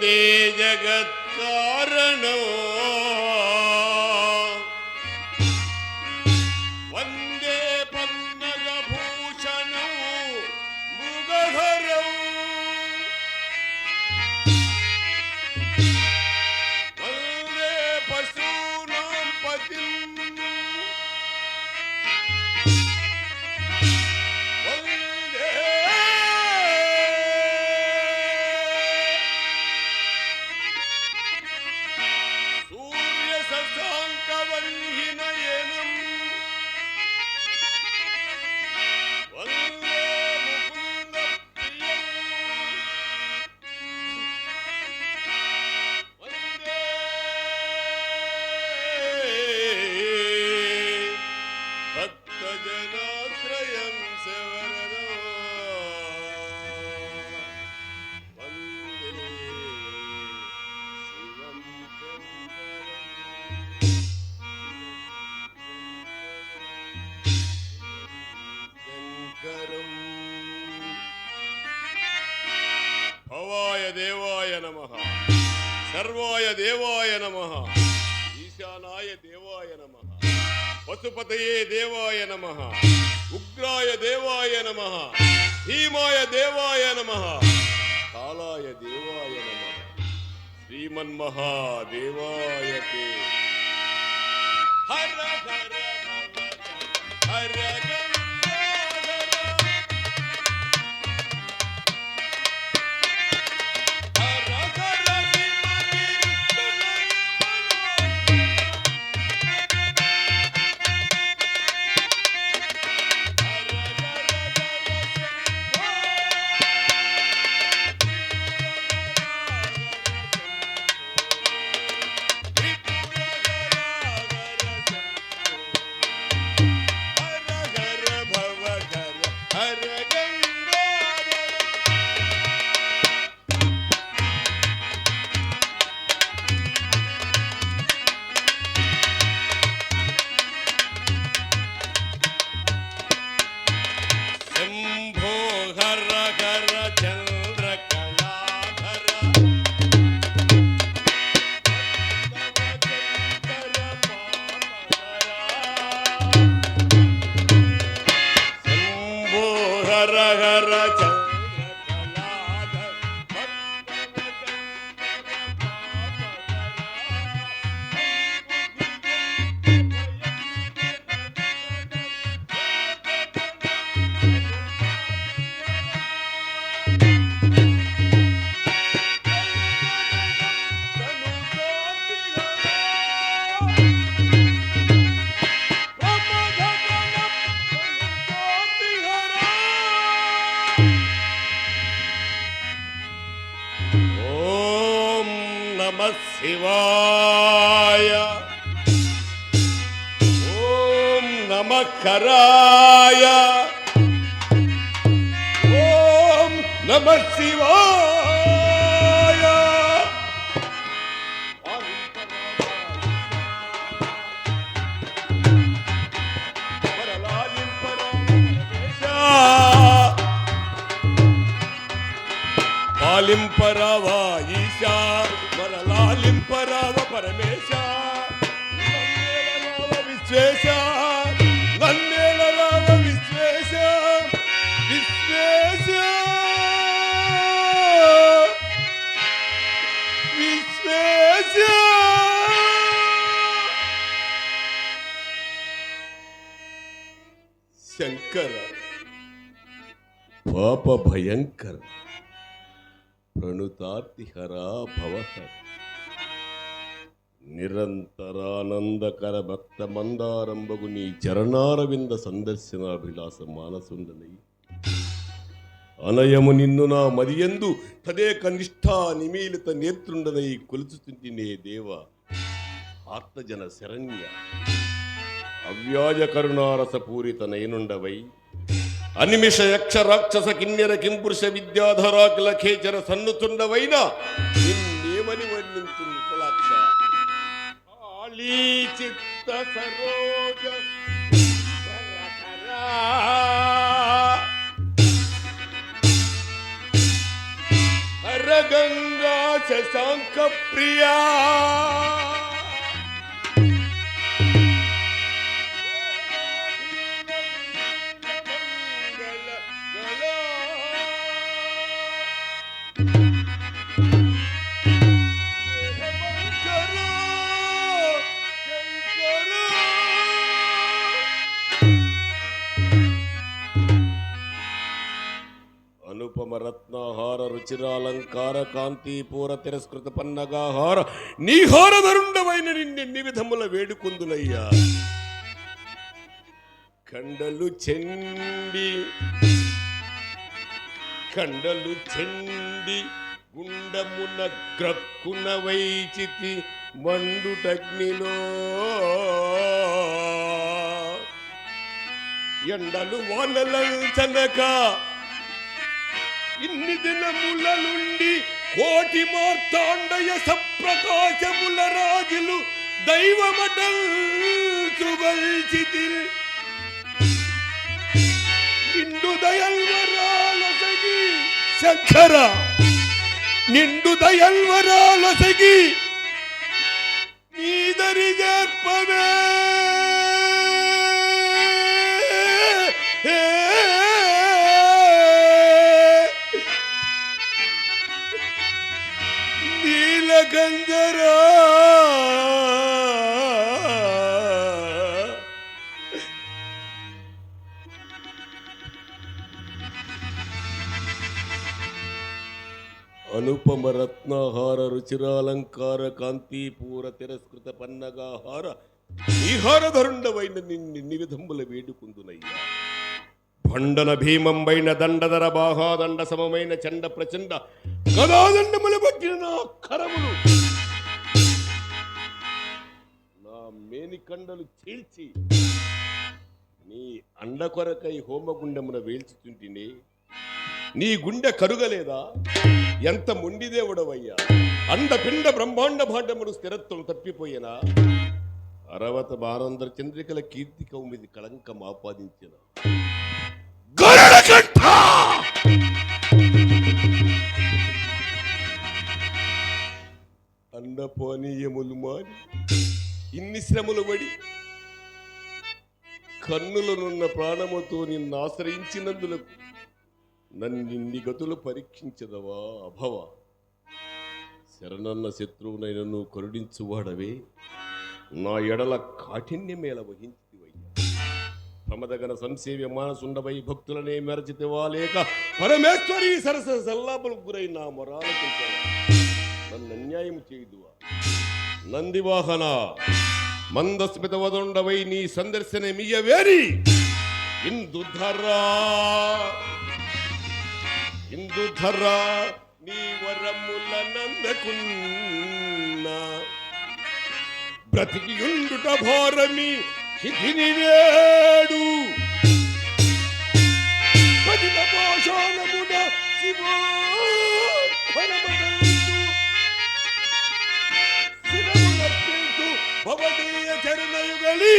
വന്ദേ ജഗത്താരണോ വന്ദേ you. വന്ദേ దేవాయ నమ. సర్వాయ దేవాయ నమ. ఈశానాయ దేవాయ నమ. పశుపతయే దేవాయ నమ. ఉగ్రాయ దేవాయ నమ భీమాయ దేవాయ నమ కాలాయ దేవాయ నమ శ్రీమన్మహాదేవాయ తే హర హర హర హర చంద్ర నమ శివాయ ఓం నమ కరాయ ఓం నమ శివాయ పాలింపరావా నన్నేలరావ విశ్వేశ నన్నేలరావ విశ్వేశ. విశ్వేశ. విశ్వేశ. శంకర. పాప భయంకర. ప్రణుతాతిహరా భవహర. నిరంతరానందకర భక్త మందారంబగు నీ చరణారవింద సందర్శనాభిలాస మానసుండని. అనయము నిన్ను నా మదియందు తదేక నిష్ఠా నిమీలిత నేత్రుండనై కొలుచుతుంటినే దేవ ఆత్మజన శరణ్య. అవ్యాజ కరుణారస పూరిత నయనుండవై. అనిమిష యక్ష రాక్షస కిన్నెర కింపురుష విద్యాధరాకుల ఖేచర సన్నుతుండవైనా నిన్నేమని వర్ణించింది చిత్త సరోజ సరసరా. హరగంగా శశాంక ప్రియా రత్నాహార కాంతి పూర తిరస్కృత పన్నగాహార నీహారధరుండమైన నిన్నెన్ని విధముల వేడుకుందులయ్యా? కండలు చెండి కండలు చెండి గుండమున గ్రక్కున వైచితి మండుటగ్నిలో. ఎండలు వానలంచనక ఇన్ని దినముల నుండి కోటి మార్తాండయ సప్రకాశముల రాజులు దైవమటల్ చుగల్చితి నిండు దయల్వరాలసగి శంకర నిండు దయల్వరాలసగి నీదరి జర్ప రూపమ రత్నహార రుచిరాలంకార కాంతిపూర తిరస్కృత పన్నగాహార ఈహారధరుండవైన నిన్ని విధముల వేడుకుందునయ్యా. భండన భీమంబైన దండధర బాహాదండ సమమైన చండ ప్రచండ గదాదండముల పట్టిన నా కరములు. నా మేని కండలు చీల్చి నీ అండ కొరకై హోమగుండమున వేల్చుతుంటిని నీ గుండె కరుగలేదా? ఎంత మొండిదేవుడవయ్యా? అండ పిండ బ్రహ్మాండ భాండములు స్థిరత్వం తప్పిపోయినా? అరవత బారందర చంద్రికల కీర్తి కౌమిది కళంకం ఆపాదించిన గరుడకంఠ! అన్నపానీయములు మాని ఇన్ని శ్రమలు పడి కన్నులనున్న ప్రాణముతో నిన్ను ఆశ్రయించినందులకు నన్నిన్ని గతులు పరీక్షించదవా అభవ? శరణన్న శత్రువునైనను నువ్వు కరుణించువాడవే నా ఎడల కాఠిన్యమేళ వహించితివయ్యా. ప్రమదగన సంసేవ్య మానసుండవై భక్తులనే మెరచితివా లేక పరమేశ్వరి సరస సల్లాపులకు గురై నా మొరాలకు నన్ను అన్యాయం చేయుదువా? నందివాహన మందస్మిత వదుండవై నీ సందర్శనమియ్యవేరి. ఇందుధరా. ఇందుధరా నీ వరముల నందకున్నా బ్రతికియుండుట భారమి శిథిని వేడు. పతిత పాషాణమున శివో ఫలమనందు శిరములర్పించు భవదీయ చరణయుగళీ.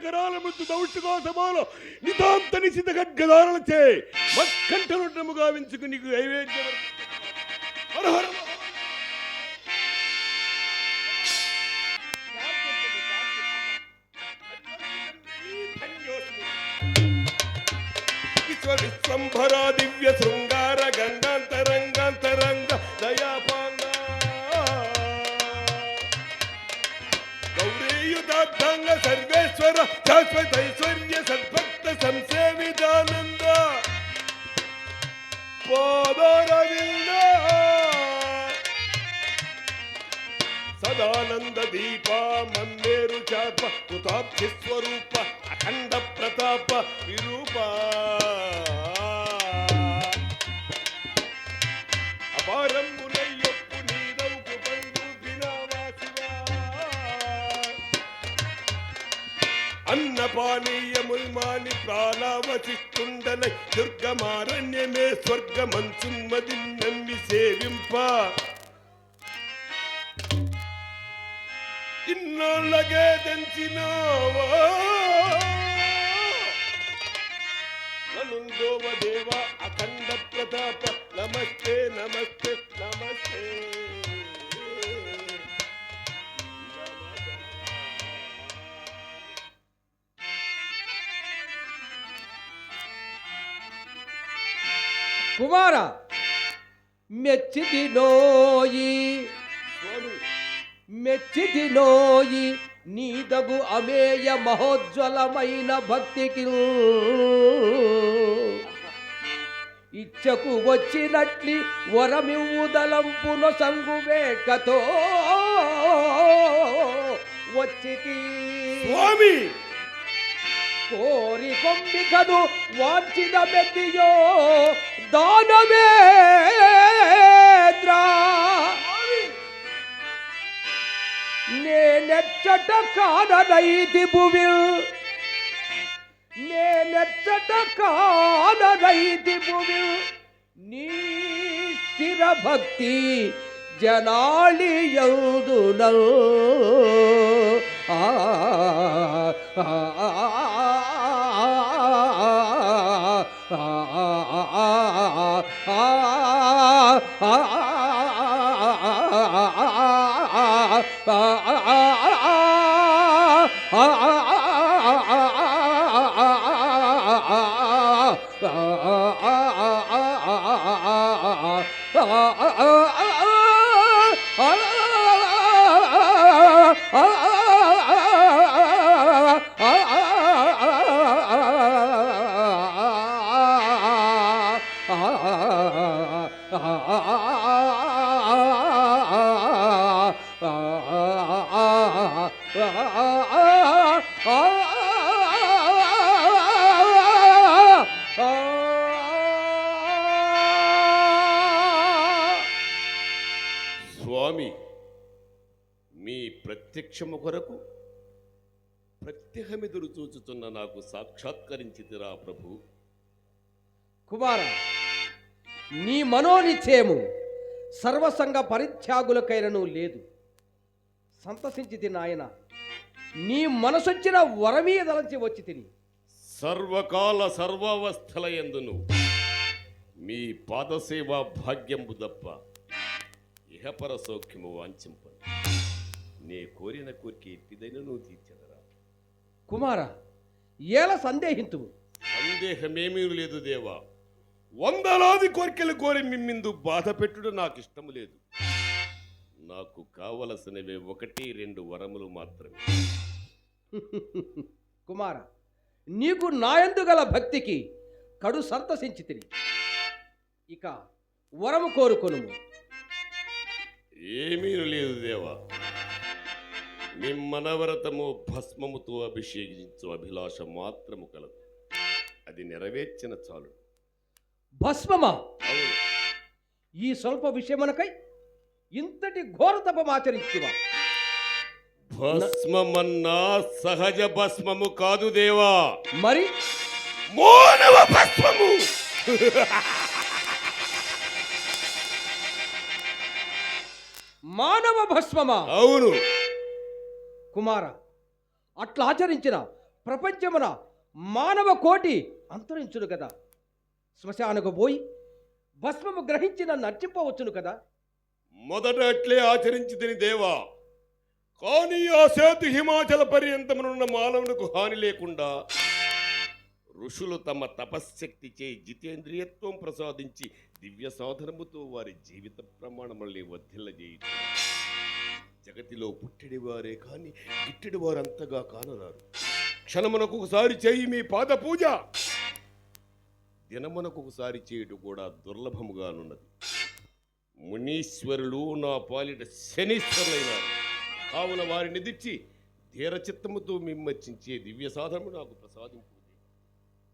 భగద్దగాయమాన శోభిత కరాల మృత్యు దౌష్టిగా సమాల నితాంత నిశిత ఖడ్గదారులచే మత్కంఠనుడ్డము గావించుకు నీకు నైవేద్యం హర హర శాశ్వతైశ్వర్య సద్భక్త సంసేవితానంద పాదారవింద సదానంద దీప మన్నేరు చాప కుతాబ్ధి స్వరూప అపారం అన్నపానీయముల్మాని ప్రాణావశిస్తుండనై దుర్గమారణ్యమే స్వర్గమంచున్మది నమ్మి సేవింప. ఇన్నోళ్ళగే తెంచినావా? నలుందోవ దేవ అఖండ కుమార మెచ్చితి నోయి నీదగు అమేయ మహోజ్వలమైన భక్తికి ఇచ్చకు వచ్చినట్లి వరమివ్వుదలంపున సంగు వేట్కతో వచ్చితి. స్వామి! కోరి కొమ్మికను వాంచిన మెద్దియో దానవేద్రా నేనెచ్చట కాననైతి భువి నేనెచ్చట కాననైతి భువి నీ స్థిర భక్తి జనాళి యౌదునల్ ఆ స్వామి మీ ప్రత్యక్షము కొరకు ప్రత్యహమెదురు చూచుతున్న నాకు సాక్షాత్కరించితిరా ప్రభు. కుమారా నీ మనోనిశ్చయము సర్వసంగ పరిత్యాగులకైనను లేదు. సంతసించి నాయన. నీ మనసొచ్చిన వరమీదలంచి వచ్చి తిని. సర్వకాల సర్వావస్థల ఎందును మీ పాదసేవా భాగ్యంబు తప్ప ఇహపర సౌఖ్యము వాంఛింపను నే కోరిన కోరిక ఎట్టిదైనను తీర్చెదరా కుమార ఏల సందేహింతువు? సందేహమేమీ లేదు దేవా. వందలాది కోరికలు కోరి మిమ్మిందు బాధ పెట్టుడు నాకు ఇష్టము లేదు. నాకు కావలసినవి ఒకటి రెండు వరములు మాత్రమే. కుమార నీకు నాయందు గల భక్తికి కడు సంతసించి తిని. ఇక వరము కోరుకొనుము. ఏమీ లేదు దేవా. మిమ్మనవరతము భస్మముతో అభిషేకించు అభిలాష మాత్రము కలదు. అది నెరవేర్చిన చాలు భస్మమా? ఈ స్వల్ప విషయమునకై ఇంతటి ఘోర తపమాచరించివా భస్మమన్నా సహజ భస్మము కాదు దేవా. మరి? మానవ భస్మము. మానవ భస్మమా? అవును. కుమార అట్లా ఆచరించిన ప్రపంచమున మానవ కోటి అంతరించును కదా శ్మశానకు పోయి భస్మము గ్రహించి నన్ను అర్చింపవచ్చును కదా? మొదట అట్లే ఆచరించితిని దేవా. కానీ ఆ సేతు హిమాచల పర్యంతమునున్న మానవునికి హాని లేకుండా ఋషులు తమ తపశ్శక్తి చే జితేంద్రియత్వం ప్రసాదించి దివ్య సాధనముతో వారి జీవిత ప్రమాణముల్ని వర్ధిల్లజేయుచు. జగతిలో పుట్టెడి వారే కానీ గిట్టెడి వారంతగా కానరారు. క్షణమునకు ఒకసారి చేయి మీ పాద పూజ దినమునకొకసారి చేయటం చేయుట కూడా దుర్లభముగానున్నది. మునీశ్వరులు నా పాలిట శనీశ్వరులైనారు కావున వారిని దిచ్చి ధీరచిత్తముతో మిమ్మచ్చించే దివ్య సాధనము నాకు ప్రసాదింపు.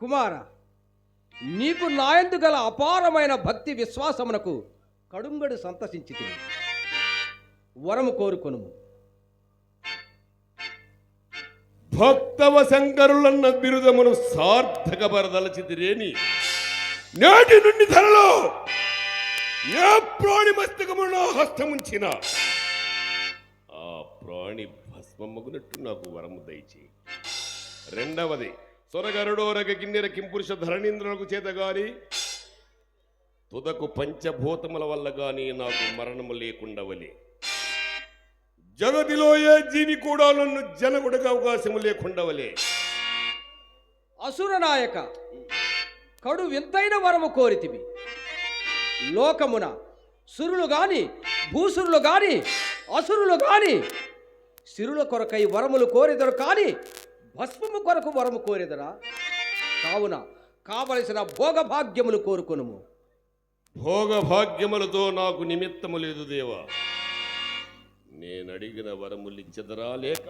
కుమార నీకు నాయందు గల అపారమైన భక్తి విశ్వాసమునకు కడుంగడు సంతసించి వరము కోరుకొనుము. భక్తవ శంకరులన్న బిరుదమును సార్థకపరదలచిదిరేని నేటి నుండి ధరలో ఏ ప్రాణి మస్తకమున హస్తముంచిన? ఆ ప్రాణి భస్మమ్మగునట్టు నాకు వరము దయచేయి. రెండవది సొరగరుడోరగ కిన్నెర కింపురుష ధరణీంద్రులకు చేత గాని తుదకు పంచభూతముల వల్ల గాని నాకు మరణము లేకుండవలే. జగతిలో ఏ జీవి కూడా నన్ను జనగుడక అవకాశము లేకుండవలే అసుర నాయక కడు వింతైన వరము కోరితివి. లోకమున సురులు గాని భూసురులు గాని అసురులు గాని సిరుల కొరకై వరములు కోరెదరు కాని భస్మము కొరకు వరము కోరెదరా? కావున కావలసిన భోగభాగ్యములు కోరుకొనుము. భోగ భాగ్యములతో నాకు నిమిత్తము లేదు దేవా. నేనడిగిన వరములిచ్చదరా లేక?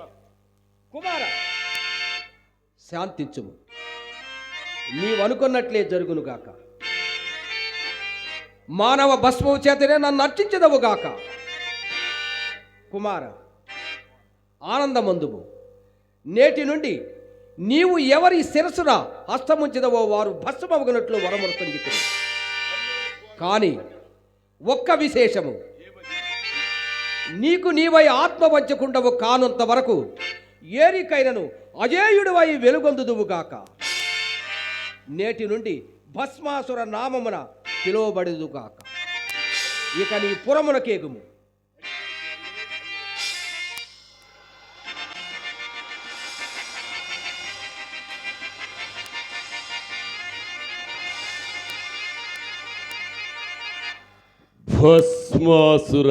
కుమార! శాంతించుము. నీవనుకున్నట్లే జరుగునుగాక మానవ భస్మము చేతనే నన్ను అర్చించదవుగాక కుమార ఆనందమందుము. నేటి నుండి నీవు ఎవరి శిరస్సున హస్తముంచిదవో వారు భస్మమగునట్లు వరమృతంగితురు కానీ ఒక్క విశేషము నీకు నీవై ఆత్మవంచకుండవు కానంత వరకు ఏరికైనను అజేయుడివై వెలుగొందుదువుగాక నేటి నుండి భస్మాసుర నామమున పిలువబడుదుగాక ఇక నీ పురమునకేగుము. భస్మాసుర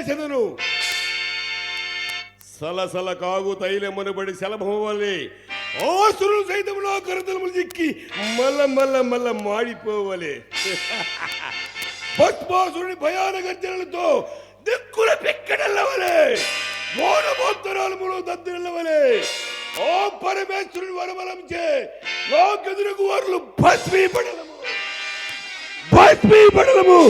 చేసేదను. సలసల కాగు తైలమునబడి శలభము వలె ఆసురులు సైతం కరతలములు చిక్కి మల్ల మల్ల మల్ల మాడిపోవలే. భస్మాసురుని భయాన గర్జనలతో దిక్కుల పిక్కడెల్లవలే. మూడు దద్దులవలే ఓ పరమేశ్వరుని వరబలంచే లోకెదురుకు వరలు భస్మీపడలము. భస్మీపడలము.